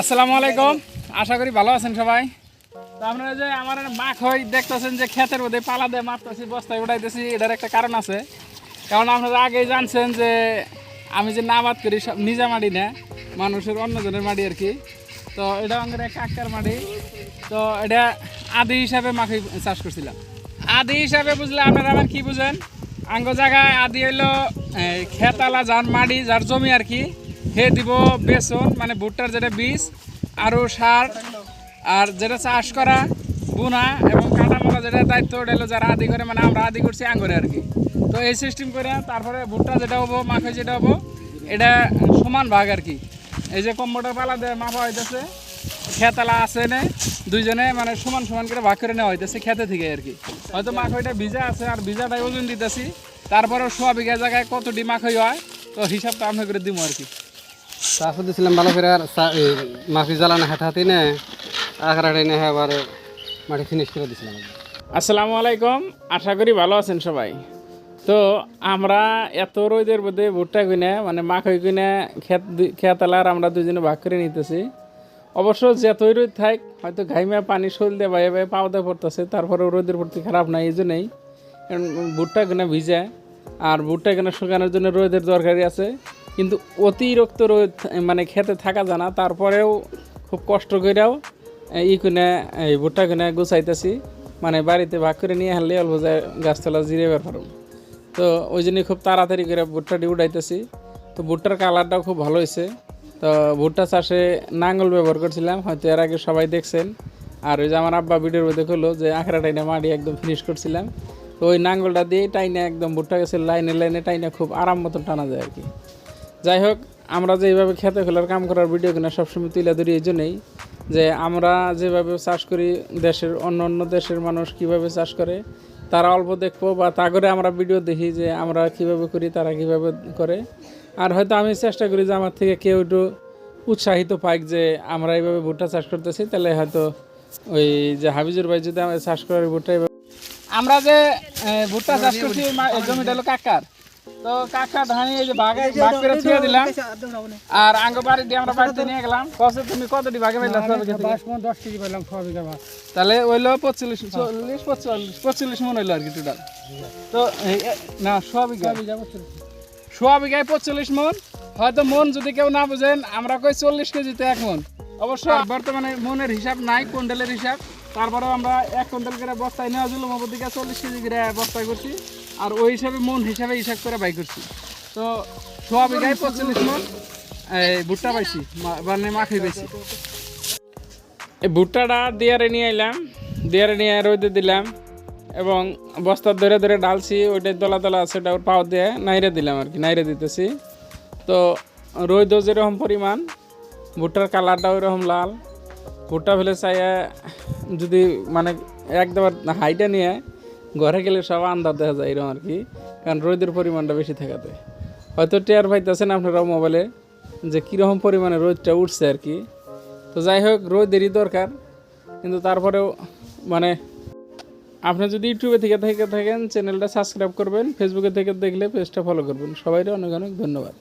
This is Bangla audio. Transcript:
আসসালামু আলাইকুম। আশা করি ভালো আছেন সবাই। তো আপনারা যে আমার মাখ হই দেখতেছেন যে ক্ষেতের মধ্যে পালা দিয়ে মারতেছি, বস্তায় উঠাইতেছি, এটার একটা কারণ আছে। কারণ আপনারা আগেই জানছেন যে আমি যে নাবাদ করি সব নিজা মাটি না, মানুষের অন্যজনের মাটি আর কি। তো এটা আমাদের কাকার মাটি। তো এটা আদি হিসাবে মাখি চাষ করছিলাম। আদি হিসাবে বুঝলে আপনারা আমার কি বুঝেন? আঙ্গ জায়গায় আদি হইল খেতালা যার মাটি, যার জমি আর কি। হে দিব বেসন মানে ভুট্টার যেটা বীজ আরও সার, আর যেটা চাষ করা, বুনা এবং কাটামালা যেটা দায়িত্ব হলো যারা আদি করে মানে আমরা আদি করছি আঙ্গরে আর কি। তো এই সিস্টেম করে তারপরে ভুট্টা যেটা হব, মাখে যেটা হব, এটা সমান ভাগ আর কি। এই যে কম্বোটার পালা মাপা হইতেছে, খেতালা আছে নে দুইজনে মানে সমান সমান করে ভাগ করে নেওয়া হইতেছে খেতে থেকে আর কি। হয়তো মাখইটা ভিজা আছে, আর ভিজাটাই ওজন দিতেছি তারপরে সোয়া বিঘা জায়গায় কতটি মাখই হয়, তো হিসাবটা আমি করে দিব আর কি। চাষও দিছিলাম ভালো করে আর মাটি জ্বালানো হাতে আবার মাটি ফিনিশ করে আসসালামু আলাইকুম, আশা করি ভালো আছেন সবাই। তো আমরা এত রোদের মধ্যে ভুট্টা কিনে মানে মাখই কিনে খেত দুই- খেত আলার আমরা দুজনে ভাগ করে নিতেছি। অবশ্য যতই রোদ থাক, হয়তো ঘাইমা পানি শরীর দিয়ে বাইরে বাইরে পাওয়া পড়তেছে তারপরে রোদের প্রতি খারাপ নাই, এই জন্যই। ভুট্টা কিনে ভিজে, আর ভুট্টা কিনে শুকানোর জন্য রোদের দরকারি আছে। কিন্তু অতিরিক্ত রোদ মানে খেতে থাকা যায় না। তারপরেও খুব কষ্ট করেও ই কিনে এই ভুট্টা কিনে গুছাইতেছি। মানে বাড়িতে ভাগ করে নিয়ে হারলে অল্প যায়, গাছতলা জিরে বের তো ওই জন্যই খুব তাড়াতাড়ি করে ভুট্টাটি উঠাইতেছি। তো ভুট্টার কালারটাও খুব ভালো হয়েছে তো ভুট্টা চাষে নাঙ্গল ব্যবহার করছিলাম, হয়তো এর আগে সবাই দেখছেন। আর ওই যে আমার আব্বা ভিডিওর মধ্যে করল যে আখড়া টাইনা মাটি একদম ফিনিশ করছিলাম। তো ওই নাঙ্গলটা দিয়ে টাইনে একদম ভুট্টা গাছের লাইনে লাইনে টাইনে খুব আরাম মতন টানা যায় আর কি। যাই হোক আমরা যে এইভাবে খেতে খোলার কাম করার ভিডিও কিনা সবসময় তুলে ধরি এই জন্যই যে আমরা যেভাবে চাষ করি, দেশের অন্য অন্য দেশের মানুষ কীভাবে চাষ করে, তারা অল্প দেখব বা তা করে আমরা ভিডিও দেখি যে আমরা কীভাবে করি, তারা কীভাবে করে। আর হয়তো আমি চেষ্টা করি যে আমার থেকে কেউ একটু উৎসাহিত পাই যে আমরা এইভাবে ভুট্টা চাষ করতেছি, তাহলে হয়তো ওই যে হাবিজুর ভাই যদি আমাদের চাষ করার ভুট্টা আমরা যে ভুট্টা চাষ করছি জমিটা হলো কাকার। তো কাকা ধানি এই যে ভাগে ভাগ করে ছুঁয়ে দিলাম। আর আঙ্গ বাড়ি দিয়ে আমরা বাড়িতে নিয়ে গেলাম। কত তুমি কতটি ভাগে পাইলা সব বিঘা দশ কেজি পেলাম ছ বিঘা মাছ তাহলে ওইলো পঁচিশ চল্লিশ পঁচল্লিশ পঁচিশ মন হইল আর কি টোটাল তো না সোয়া বিঘা। সোয়া বিঘায় মন। হয়তো মন যদি কেউ না বুঝেন আমরা কই চল্লিশ কেজিতে এক মন। অবশ্য বর্তমানে মনের হিসাব নাই কুইন্টালের হিসাব। তারপরেও আমরা এক কুইন্টাল করে বস্তায় নেওয়া জুলুম দিকে চল্লিশ কেজি করে বস্তায় করছি। আর ওই হিসাবে মন হিসাবে হিসাব করে বাই করছি। তো সোয়া বিঘায় পঁচল্লিশ মন, এই ভুট্টা পাইছি মানে মাখি পাইছি। এই ভুট্টাটা দিয়ারে নিয়ে এলাম দিয়ারে নিয়ে রোদে দিলাম এবং বস্তা ধরে ধরে ডালছি, ওইটাই দলা দলা আছে, ওটা ওর পাও দিয়ে নাইরে দিলাম আর কি নাইরে দিতেছি। তো রোদও যেরকম পরিমাণ, ভুট্টার কালারটা এরকম লাল। ভুট্টা ফেলে চাইয়া যদি মানে একদম হাইটা নিয়ে ঘরে গেলে সব আন্দাজ দেখা যায় এরকম আর কি, কারণ রোদের পরিমাণটা বেশি থাকাতে। হয়তো টেয়ার পাইতেছেন আপনারাও মোবাইলে যে কীরকম পরিমাণে রোদটা উঠছে আর কি। তো যাই হোক, রোদেরই দরকার, কিন্তু তারপরেও মানে আপনি যদি ইউটিউবে থেকে থেকে থাকেন, চ্যানেলটা সাবস্ক্রাইব করবেন ফেসবুকে থেকে দেখলে পেজটা ফলো করবেন। সবাইকে অনেক অনেক ধন্যবাদ।